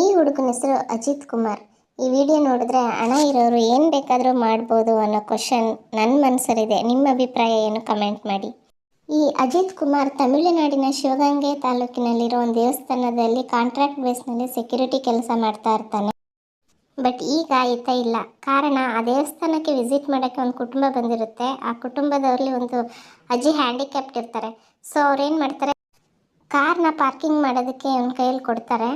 ಈ ಹುಡುಗನ ಹೆಸರು ಅಜಿತ್ ಕುಮಾರ್. ಈ ವಿಡಿಯೋ ನೋಡಿದ್ರೆ ಹಣ ಇರೋರು ಏನು ಬೇಕಾದರೂ ಮಾಡ್ಬೋದು ಅನ್ನೋ ಕ್ವಶನ್ ನನ್ನ ಮನಸ್ಸಲ್ಲಿದೆ ನಿಮ್ಮ ಅಭಿಪ್ರಾಯ ಏನು ಕಮೆಂಟ್ ಮಾಡಿ. ಈ ಅಜಿತ್ ಕುಮಾರ್ ತಮಿಳುನಾಡಿನ ಶಿವಗಂಗೆ ತಾಲೂಕಿನಲ್ಲಿರೋ ಒಂದು ದೇವಸ್ಥಾನದಲ್ಲಿ ಕಾಂಟ್ರಾಕ್ಟ್ ಬೇಸ್ನಲ್ಲಿ ಸೆಕ್ಯೂರಿಟಿ ಕೆಲಸ ಮಾಡ್ತಾ ಇರ್ತಾನೆ. ಬಟ್ ಈಗ ಈತ ಇಲ್ಲ. ಕಾರಣ, ಆ ದೇವಸ್ಥಾನಕ್ಕೆ ವಿಸಿಟ್ ಮಾಡೋಕ್ಕೆ ಒಂದು ಕುಟುಂಬ ಬಂದಿರುತ್ತೆ. ಆ ಕುಟುಂಬದವ್ರಲ್ಲಿ ಒಂದು ಅಜ್ಜಿ ಹ್ಯಾಂಡಿಕ್ಯಾಪ್ಟ್ ಇರ್ತಾರೆ. ಸೊ ಅವ್ರೇನು ಮಾಡ್ತಾರೆ? ಕಾರ್ನ ಪಾರ್ಕಿಂಗ್ ಮಾಡೋದಕ್ಕೆ ಅವ್ನ ಕೈಯಲ್ಲಿ ಕೊಡ್ತಾರೆ.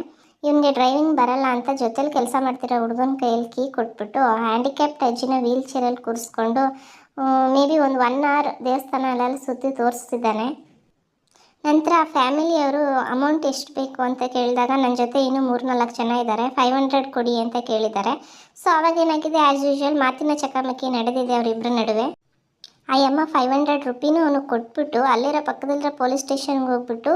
ಇವನಿಗೆ ಡ್ರೈವಿಂಗ್ ಬರಲ್ಲ ಅಂತ ಜೊತೆಲಿ ಕೆಲಸ ಮಾಡ್ತಿರೋ ಹುಡುಗನ ಕೈಯಲ್ಲಿ ಕೀ ಕೊಟ್ಬಿಟ್ಟು ಹ್ಯಾಂಡಿಕ್ಯಾಪ್ಟ್ ಅಜ್ಜಿನ ವೀಲ್ ಚೇರಲ್ಲಿ ಕೂರಿಸ್ಕೊಂಡು ಮೇ ಬಿ ಒಂದು ಒನ್ ಅವರ್ ದೇವಸ್ಥಾನ ಅಲ್ಲೆಲ್ಲ ಸುತ್ತಿ ತೋರಿಸ್ತಿದ್ದಾನೆ. ನಂತರ ಫ್ಯಾಮಿಲಿಯವರು ಅಮೌಂಟ್ ಎಷ್ಟು ಬೇಕು ಅಂತ ಕೇಳಿದಾಗ ನನ್ನ ಜೊತೆ ಇನ್ನೂ ಮೂರು ನಾಲ್ಕು ಜನ ಇದ್ದಾರೆ ಫೈವ್ ಹಂಡ್ರೆಡ್ ಕೊಡಿ ಅಂತ ಕೇಳಿದ್ದಾರೆ. ಸೊ ಅವಾಗ ಏನಾಗಿದೆ? ಆ್ಯಸ್ ಯೂಶ್ವಲ್ ಮಾತಿನ ಚಕಮಕಿ ನಡೆದಿದೆ ಅವರಿಬ್ಬರ ನಡುವೆ. ಆ ಅಮ್ಮ ಫೈವ್ ಹಂಡ್ರೆಡ್ ರುಪಿನೂ ಅವನು ಕೊಟ್ಬಿಟ್ಟು, ಅಲ್ಲಿರೋ ಪಕ್ಕದಲ್ಲಿರೋ ಪೊಲೀಸ್ ಸ್ಟೇಷನ್ಗೆ ಹೋಗ್ಬಿಟ್ಟು,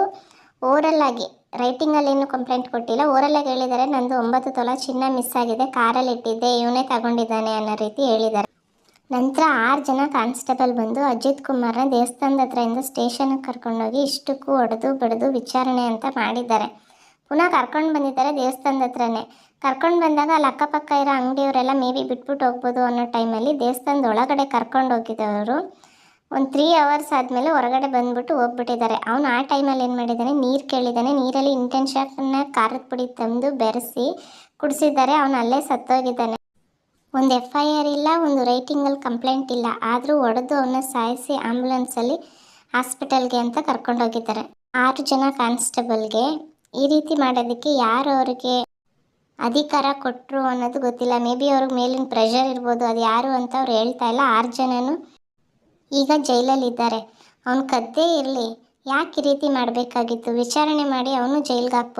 ಓರಲ್ಲಾಗಿ ಆಗಿ ರೈಟಿಂಗಲ್ಲಿ ಏನು ಕಂಪ್ಲೇಂಟ್ ಕೊಟ್ಟಿಲ್ಲ. ಊರಲ್ಲೇ ಹೇಳಿದ್ದಾರೆ, ನಂದು ಒಂಬತ್ತು ತೊಲ ಚಿನ್ನ ಮಿಸ್ ಆಗಿದೆ, ಕಾರಲ್ಲಿ ಇಟ್ಟಿದ್ದೆ, ಇವನೇ ತಗೊಂಡಿದ್ದಾನೆ ಅನ್ನೋ ರೀತಿ ಹೇಳಿದ್ದಾರೆ. ನಂತರ ಆರು ಜನ ಕಾನ್ಸ್ಟೇಬಲ್ ಬಂದು ಅಜಿತ್ ಕುಮಾರ್ನ ದೇವಸ್ಥಾನದ ಹತ್ರದಿಂದ ಸ್ಟೇಷನ್ಗೆ ಕರ್ಕೊಂಡೋಗಿ ಇಷ್ಟಕ್ಕೂ ಹೊಡೆದು ಬಡಿದು ವಿಚಾರಣೆ ಅಂತ ಮಾಡಿದ್ದಾರೆ. ಪುನಃ ಕರ್ಕೊಂಡು ಬಂದಿದ್ದಾರೆ ದೇವಸ್ಥಾನದ ಹತ್ರನೇ. ಕರ್ಕೊಂಡು ಬಂದಾಗ ಅಲ್ಲಿ ಅಕ್ಕಪಕ್ಕ ಇರೋ ಅಂಗಡಿಯವರೆಲ್ಲ ಮೇ ಬಿ ಬಿಟ್ಬಿಟ್ಟು ಹೋಗ್ಬೋದು ಅನ್ನೋ ಟೈಮಲ್ಲಿ ದೇವಸ್ಥಾನದ ಒಳಗಡೆ ಕರ್ಕೊಂಡು ಹೋಗಿದ್ದವರು ಒಂದು ತ್ರೀ ಅವರ್ಸ್ ಆದಮೇಲೆ ಹೊರಗಡೆ ಬಂದ್ಬಿಟ್ಟು ಹೋಗ್ಬಿಟ್ಟಿದ್ದಾರೆ. ಅವನು ಆ ಟೈಮಲ್ಲಿ ಏನು ಮಾಡಿದ್ದಾನೆ? ನೀರು ಕೇಳಿದ್ದಾನೆ. ನೀರಲ್ಲಿ ಇಂಟೆನ್ಷನ್ನ ಖಾರದ ಪುಡಿ ತಂದು ಬೆರೆಸಿ ಕುಡಿಸಿದ್ದಾರೆ. ಅವನು ಅಲ್ಲೇ ಸತ್ತೋಗಿದ್ದಾನೆ. ಒಂದು ಎಫ್ ಐ ಆರ್ ಇಲ್ಲ, ಒಂದು ರೈಟಿಂಗಲ್ಲಿ ಕಂಪ್ಲೇಂಟ್ ಇಲ್ಲ. ಆದರೂ ಹೊಡೆದು ಅವನ್ನ ಸಾಯಿಸಿ ಆ್ಯಂಬುಲೆನ್ಸಲ್ಲಿ ಹಾಸ್ಪಿಟಲ್ಗೆ ಅಂತ ಕರ್ಕೊಂಡೋಗಿದ್ದಾರೆ ಆರು ಜನ ಕಾನ್ಸ್ಟೇಬಲ್ಗೆ ಈ ರೀತಿ ಮಾಡೋದಕ್ಕೆ ಯಾರು ಅವ್ರಿಗೆ ಅಧಿಕಾರ ಕೊಟ್ಟರು ಅನ್ನೋದು ಗೊತ್ತಿಲ್ಲ. ಮೇ ಬಿ ಅವ್ರಿಗೆ ಮೇಲಿನ ಪ್ರೆಷರ್ ಇರ್ಬೋದು. ಅದು ಯಾರು ಅಂತ ಅವ್ರು ಹೇಳ್ತಾ ಇಲ್ಲ. ಆರು ಜನನು ಈಗ ಜೈಲಲ್ಲಿದ್ದಾರೆ. ಅವನು ಕದ್ದೇ ಇರಲಿ. ಯಾಕೆ ಈ ರೀತಿ ಮಾಡಬೇಕಾಗಿತ್ತು? ವಿಚಾರಣೆ ಮಾಡಿ ಅವನು ಜೈಲಿಗೆ ಹಾಕ್ಬೋದು.